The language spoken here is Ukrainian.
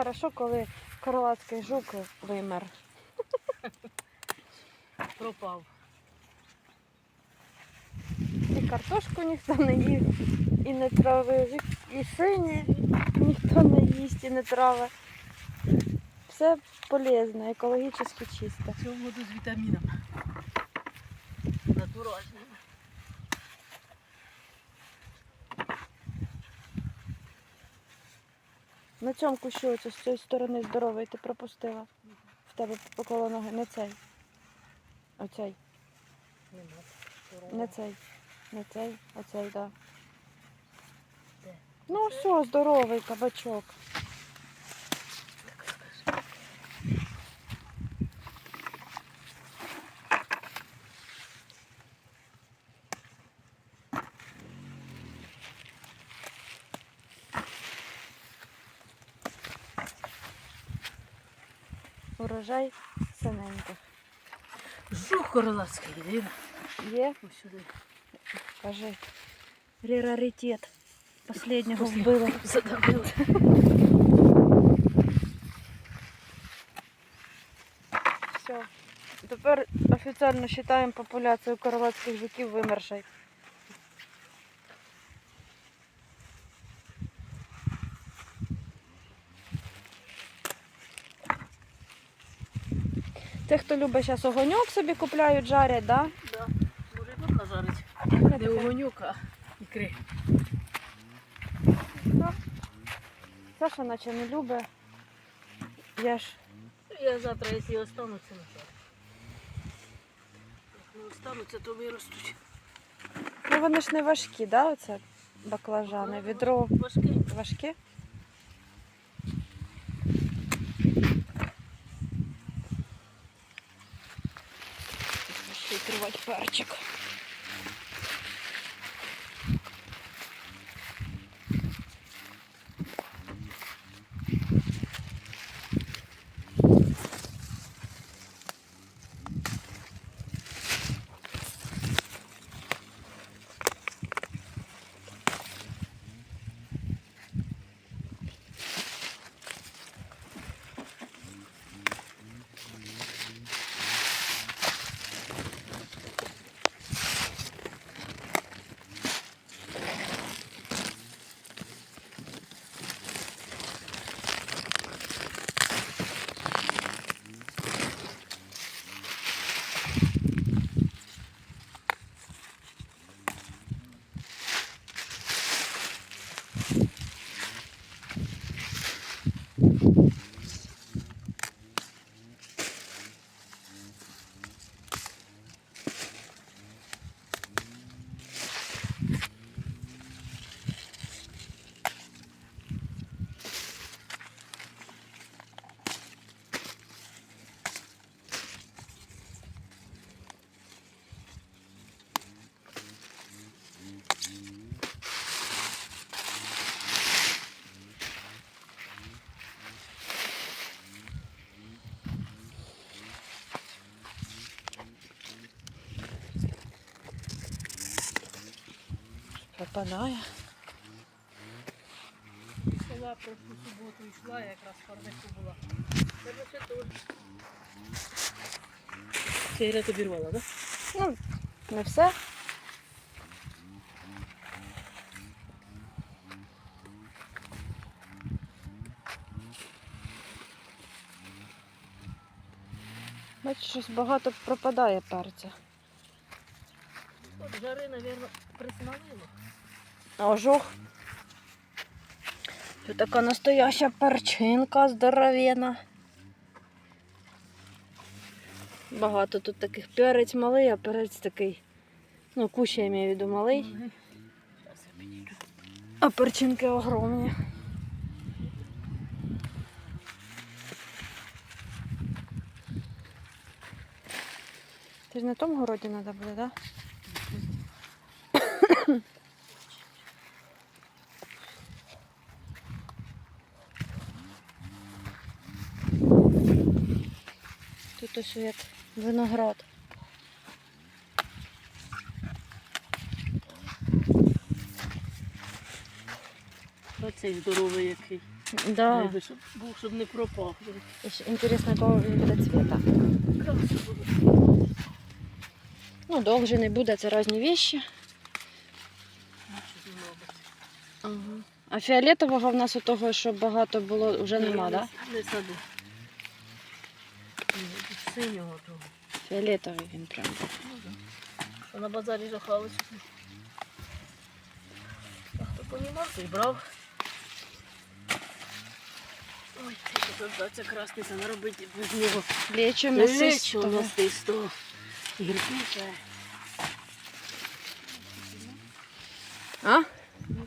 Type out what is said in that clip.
хорошо, коли крилатський жук вимер. Пропав. І картошку ніхто не їв, і не травив, і сині ніхто не їсть і не травить. Все полезно, екологічно чисто. Цю воду з вітамінами. Натуральними. На цьому оце з цієї сторони здоровий ти пропустила. В тебе поколо ноги. Не цей. Оцей. Не цей. Не цей, оцей, так. Да. Ну все, здоровий кабачок. Урожай синеньких. Жух горлацький, він. Є, Ось сюди. кажи. Раритет. Последнього Послід- вбили. Задавили. Все. Тепер офіційно вважаємо популяцію королевських жуків вимершою. Те, хто любить зараз огоньок собі купляють, жарять, да? Да. Може тут нажарить. Не огонюк, а ікри. Саша наче не любить. Я ж Я завтра, якщо остануться, не остануться, то виростуть. ну вони ж не важкі, да, оце баклажани, відро Важкі. важкі. Ще відкривати перчик. Пропадає. Села прошлу суботу йшла, я якраз парнику була. Тебе ще теж. Цей ряд обірвала, так? Ну, не все. Бачиш, щось багато пропадає перця. От жари, мабуть, присмалило. А ожог. Тут така настояща перчинка здоровена. Багато тут таких перець малий, а перець такий. Ну, кущ я маю в виду малий, а перчинки огромні. Ти ж на тому городі треба буде, так? Да? Тут як виноград. Оцей здоровий який. Да. Риби, щоб був, щоб не пропав. І ще Інтересно, якого він буде цвіта. Ну, довже не буде, це різні? Ага. А фіолетового в нас у того, що багато було, вже нема, не, так? Не, не Тут Синього того. Фіолетовий він прям. Що на базарі жахали. А хто понімав, той брав. Ой, це красниця наробити без нього. Масистого. мастисто. Гіркіше. А? Ну?